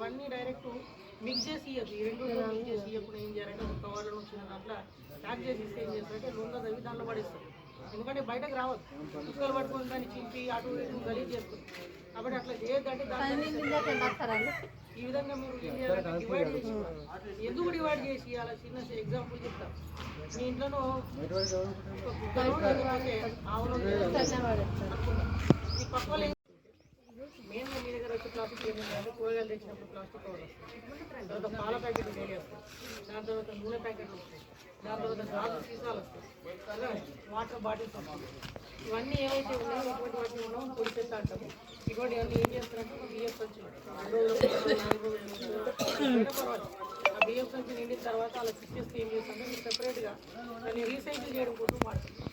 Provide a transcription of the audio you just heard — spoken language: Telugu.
అవన్నీ డైరెక్ట్ మిక్స్ చేసి ఇవ్వద్దు ఈ రెండు మిక్స్ చేసి ఇవ్వకుండా ఏం చేయాలంటే ఒక కవర్లో వచ్చిన దాంట్లో ప్యాక్ చేసి ఇస్తే ఏం చేస్తారంటే లొంగ తవ్వి దాంట్లో పడేస్తారు ఎందుకంటే బయటకు రావద్దు. కుక్కలు పట్టుకొని దాన్ని చింపి అటు ఇటు గలీజ్ చేస్తుంది కాబట్టి అట్లా చేయొద్దంటే ఈ విధంగా మీరు ఏం చేయాలంటే డివైడ్ చేసి. ఎందుకు డివైడ్ చేసి ఇవ్వాలి? చిన్న ఎగ్జాంపుల్ చెప్తాను మీ ఇంట్లోనూ ఒక కుక్కను లేకపోతే ఆవును అనుకుందాం. ఈ పక్క వాళ్ళు ఏం- మెయిన్గా మీ దగ్గర వచ్చే ప్లాస్టిక్ ఏంటంటే కూరగాయలు తెచ్చినప్పుడు ప్లాస్టిక్ కవర్ వస్తాయి తర్వాత పాల ప్యాకెట్లు వేడి వస్తాయి దాని తర్వాత నూనె ప్యాకెట్లు వస్తాయి. దాని తర్వాత గాజు సీసాలు వస్తాయి. వాటర్ బాటిల్స్ వస్తాయి. ఇవన్నీ ఏవైతే ఉన్నాయో ఇటువంటి వాటిని మనం పొడి చెత్త అంటాము. ఇటువంటి ఇవన్నీ ఏం చేస్తారంటే బియ్యం సంచి. ఆ బియ్యం సంచి నిండిన తర్వాత అలా పిచ్చేస్తే ఏం చేస్తారంటే సెపరేట్గా దాన్ని రీసైకిల్ చేయడం కోసం వాడతాం.